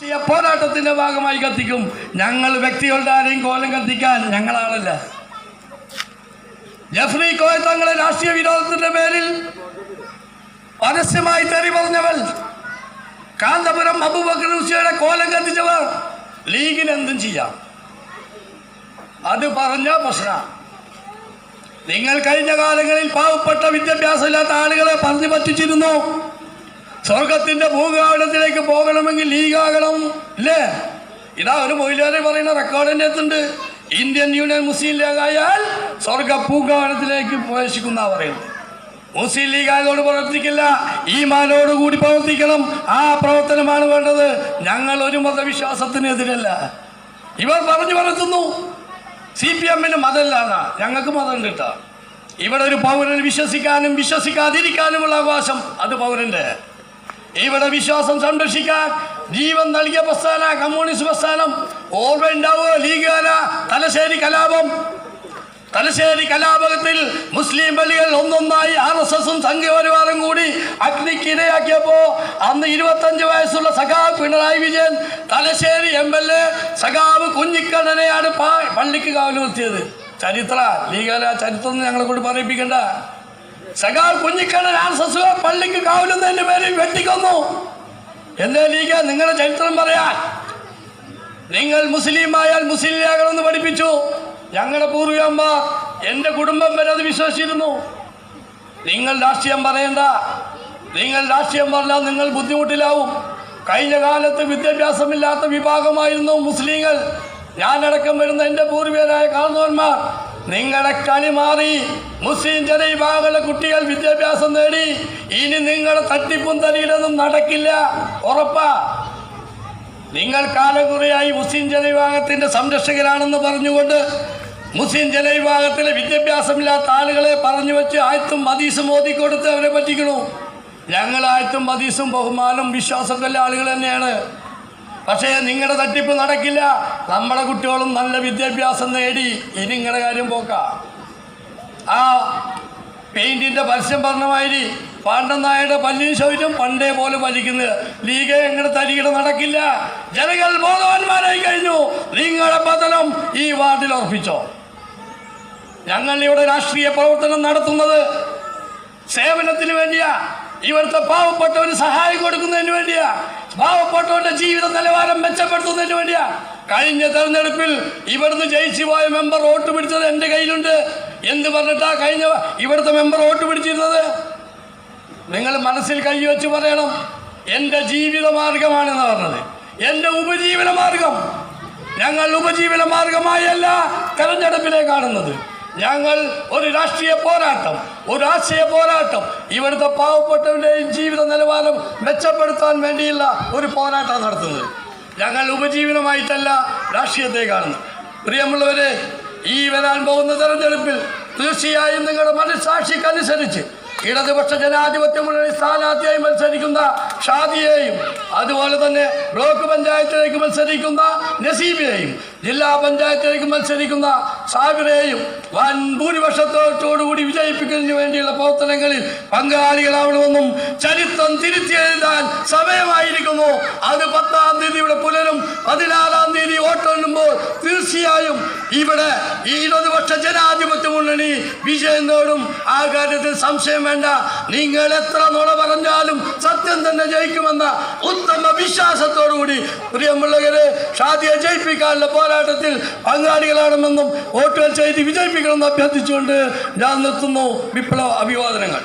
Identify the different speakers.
Speaker 1: പോരാട്ടത്തിന്റെ ഭാഗമായി കത്തിക്കും. ഞങ്ങൾ വ്യക്തികളുടെ ആരെയും കോലം കത്തിക്കാൻ ഞങ്ങളാണല്ല. ജഫ്രി കോയ തങ്ങളെ രാഷ്ട്രീയ വിരോധത്തിന്റെ പേരിൽ പരസ്യമായി തെറി പറഞ്ഞവൾ കാന്തപുരം അബുബക്രൂസിയുടെ കോലം കത്തിച്ചവർ ലീഗിന് എന്തും ചെയ്യാം. അത് പറഞ്ഞ പ്രശ്ന. നിങ്ങൾ കഴിഞ്ഞ കാലങ്ങളിൽ പാവപ്പെട്ട വിദ്യാഭ്യാസമില്ലാത്ത ആളുകളെ പറഞ്ഞു പറ്റിച്ചിരുന്നു. സ്വർഗത്തിന്റെ ഭൂഗാഠത്തിലേക്ക് പോകണമെങ്കിൽ ലീഗാകണം അല്ലേ? ഇതാ ഒരു മൊയിലേറെ പറയുന്ന റെക്കോർഡിന്റെ അകത്തുണ്ട്. ഇന്ത്യൻ യൂണിയൻ മുസ്ലിം ലീഗായാൽ സ്വർഗ ഭൂഗാഠത്തിലേക്ക് പ്രവേശിക്കുന്ന പറയുന്നത്. മുസ്ലിം ലീഗ് ആയതോട് പ്രവർത്തിക്കില്ല. ഈ മാനോട് കൂടി പ്രവർത്തിക്കണം. ആ പ്രവർത്തനമാണ് വേണ്ടത്. ഞങ്ങൾ ഒരു മതവിശ്വാസത്തിനെതിരല്ല. ഇവർ പറഞ്ഞു വളർത്തുന്നു. സി പി എമ്മിന് മതമില്ലാന്നാ ഞങ്ങൾക്ക് മതം കിട്ടാം. ഇവിടെ ഒരു പൗരന് വിശ്വസിക്കാനും വിശ്വസിക്കാതിരിക്കാനുമുള്ള അവകാശം അത് പൗരന്റെ. ഇവിടെ വിശ്വാസം സംരക്ഷിക്കാൻ ജീവൻ നൽകിയ പ്രസ്ഥാന കമ്മ്യൂണിസ്റ്റ് പ്രസ്ഥാനം ഓർമ്മ ഉണ്ടാവുക ലീഗാന തലശ്ശേരി കലാപം. തലശ്ശേരി കലാപകത്തിൽ മുസ്ലിം പള്ളികൾ ഒന്നൊന്നായി ആർ എസ് എസും സംഘപരിവാരം കൂടി അഗ്നിക്ക് ഇരയാക്കിയപ്പോ അന്ന് ഇരുപത്തഞ്ച് വയസ്സുള്ള സഖാവ് Pinarayi Vijayan Thalassery M L A സഖാവ് കുഞ്ഞിക്കണ്ണനെയാണ് പള്ളിക്ക് കാവൽ നിർത്തിയത്. ചരിത്ര ലീഗാല ചരിത്രം ഞങ്ങളെ കൊണ്ട് പറയിപ്പിക്കണ്ട. സഖാവ് കുഞ്ഞിക്കണ്ണൻ ആർ എസ് എസ് പള്ളിക്ക് കാവലുന്നതിന്റെ പേരിൽ വെട്ടിക്കൊന്നു. എന്തേ ലീഗ? നിങ്ങളുടെ ചരിത്രം പറയാൻ നിങ്ങൾ മുസ്ലിമായാൽ മുസ്ലിം ലീഗാകണമെന്ന് പഠിപ്പിച്ചു. ഞങ്ങളുടെ പൂർവികന്മാർ എന്റെ കുടുംബം വരെ അത് വിശ്വസിച്ചിരുന്നു. നിങ്ങൾ രാഷ്ട്രീയം പറയണ്ട. നിങ്ങൾ രാഷ്ട്രീയം പറഞ്ഞാൽ നിങ്ങൾ ബുദ്ധിമുട്ടിലാവും. കഴിഞ്ഞ കാലത്ത് വിദ്യാഭ്യാസമില്ലാത്ത വിഭാഗമായിരുന്നു മുസ്ലിങ്ങൾ. ഞാനടക്കം വരുന്ന എന്റെ പൂർവികരായ കാർന്നവന്മാർ നിങ്ങളുടെ കളി മാറി. മുസ്ലിം ജനവിഭാഗങ്ങളിലെ കുട്ടികൾ വിദ്യാഭ്യാസം നേടി. ഇനി നിങ്ങളെ തട്ടിപ്പും തരികിടൊന്നും നടക്കില്ല. ഉറപ്പാ. നിങ്ങൾ കാലകുറയായി മുസ്ലിം ജനവിഭാഗത്തിന്റെ സംരക്ഷകരാണെന്ന് പറഞ്ഞുകൊണ്ട് മുസ്ലിം ജനവിഭാഗത്തിലെ വിദ്യാഭ്യാസമില്ലാത്ത ആളുകളെ പറഞ്ഞു വെച്ച് ആയത്തും മദീസും ഓതിക്കൊടുത്ത് അവരെ പറ്റിക്കണു ഞങ്ങൾ ആയത്തും മദീസും ബഹുമാനം വിശ്വാസമൊക്കെ ആളുകൾ തന്നെയാണ്. പക്ഷേ നിങ്ങളുടെ തട്ടിപ്പ് നടക്കില്ല. നമ്മുടെ കുട്ടികളും നല്ല വിദ്യാഭ്യാസം നേടി. ഇനി നിങ്ങളുടെ കാര്യം പോക്ക. ആ പെയിന്റിന്റെ പരസ്യം പറഞ്ഞമാതിരി പാണ്ഡനായുടെ പല്ലിന് ശൗര്യം പണ്ടേ പോലെ വലിക്കുന്നത് ലീഗ് എങ്ങനെ തരികിട നടക്കില്ല. ജനങ്ങൾ ബോധവാന്മാരായി കഴിഞ്ഞു. നിങ്ങളുടെ ബദലം ഈ വാർഡിൽ ഉറപ്പിച്ചോ. ഞങ്ങൾ ഇവിടെ രാഷ്ട്രീയ പ്രവർത്തനം നടത്തുന്നത് സേവനത്തിന് വേണ്ടിയാ. ഇവിടുത്തെ പാവപ്പെട്ടവന് സഹായം കൊടുക്കുന്നതിന് വേണ്ടിയാ. പാവപ്പെട്ടവന്റെ ജീവിത നിലവാരം മെച്ചപ്പെടുത്തുന്നതിന് വേണ്ടിയാ. കഴിഞ്ഞ തെരഞ്ഞെടുപ്പിൽ ഇവിടുന്ന് ജയിച്ചു പോയ മെമ്പർ വോട്ട് പിടിച്ചത് എന്റെ കയ്യിലുണ്ട്. എന്ത് പറഞ്ഞിട്ടാ കഴിഞ്ഞ ഇവിടുത്തെ മെമ്പർ വോട്ട് പിടിച്ചിരുന്നത്? നിങ്ങൾ മനസ്സിൽ കൈവച്ച് പറയണം. എന്റെ ജീവിത മാർഗമാണെന്ന് പറഞ്ഞത്. എന്റെ ഉപജീവന മാർഗം. ഞങ്ങൾ ഉപജീവന മാർഗമായല്ല തെരഞ്ഞെടുപ്പിനെ കാണുന്നത്. ഞങ്ങൾ ഒരു രാഷ്ട്രീയ പോരാട്ടം ഒരു രാഷ്ട്രീയ പോരാട്ടം. ഇവിടുത്തെ പാവപ്പെട്ടവരുടെയും ജീവിത നിലവാരം മെച്ചപ്പെടുത്താൻ വേണ്ടിയുള്ള ഒരു പോരാട്ടം നടത്തുന്നത്. ഞങ്ങൾ ഉപജീവനമായിട്ടല്ല രാഷ്ട്രീയത്തെ കാണുന്നു പ്രിയമുള്ളവരെ ഈ വരാൻ പോകുന്ന തെരഞ്ഞെടുപ്പിൽ തീർച്ചയായും നിങ്ങളുടെ മനസ്സാക്ഷിക്കനുസരിച്ച് ഇടതുപക്ഷ ജനാധിപത്യ മുന്നണി സ്ഥാനാർത്ഥിയായി മത്സരിക്കുന്ന ഷാദിയെയും അതുപോലെ തന്നെ ബ്ലോക്ക് പഞ്ചായത്തിലേക്ക് മത്സരിക്കുന്ന നസീബിനെയും ജില്ലാ പഞ്ചായത്തിലേക്ക് മത്സരിക്കുന്ന സാബിറേയും വൻ ഭൂരിപക്ഷത്തോടുകൂടി വിജയിപ്പിക്കുന്നതിന് വേണ്ടിയുള്ള പ്രവർത്തനങ്ങളിൽ പങ്കാളികളാവണമെന്നും ചരിത്രം തിരുത്തിയെഴുതാൻ സമയമായിരിക്കുന്നു. അത് പത്താം തീയതി ഇവിടെ പുലരും പതിനാറാം തീയതി വോട്ടെണ്ണുമ്പോൾ തീർച്ചയായും ഇവിടെ ഈ ഇടതുപക്ഷ ജനാധിപത്യ മുന്നണി വിജയം നേടും ആ കാര്യത്തിൽ സംശയം വേണ്ട. നിങ്ങൾ എത്ര നുണ പറഞ്ഞാലും സത്യം തന്നെ ജയിക്കുമെന്ന ഉത്തമ വിശ്വാസത്തോടുകൂടി പ്രിയമുള്ളവരെ ഷാദിയെ ജയിപ്പിക്കാനുള്ള പോരാട്ടത്തിൽ പങ്കാളികളാണെന്നും വോട്ടുകൾ ചെയ്ത് വിജയിപ്പിക്കണമെന്ന് അഭ്യർത്ഥിച്ചുകൊണ്ട് ഞാൻ നിർത്തുന്നു. വിപ്ലവ അഭിവാദനങ്ങൾ.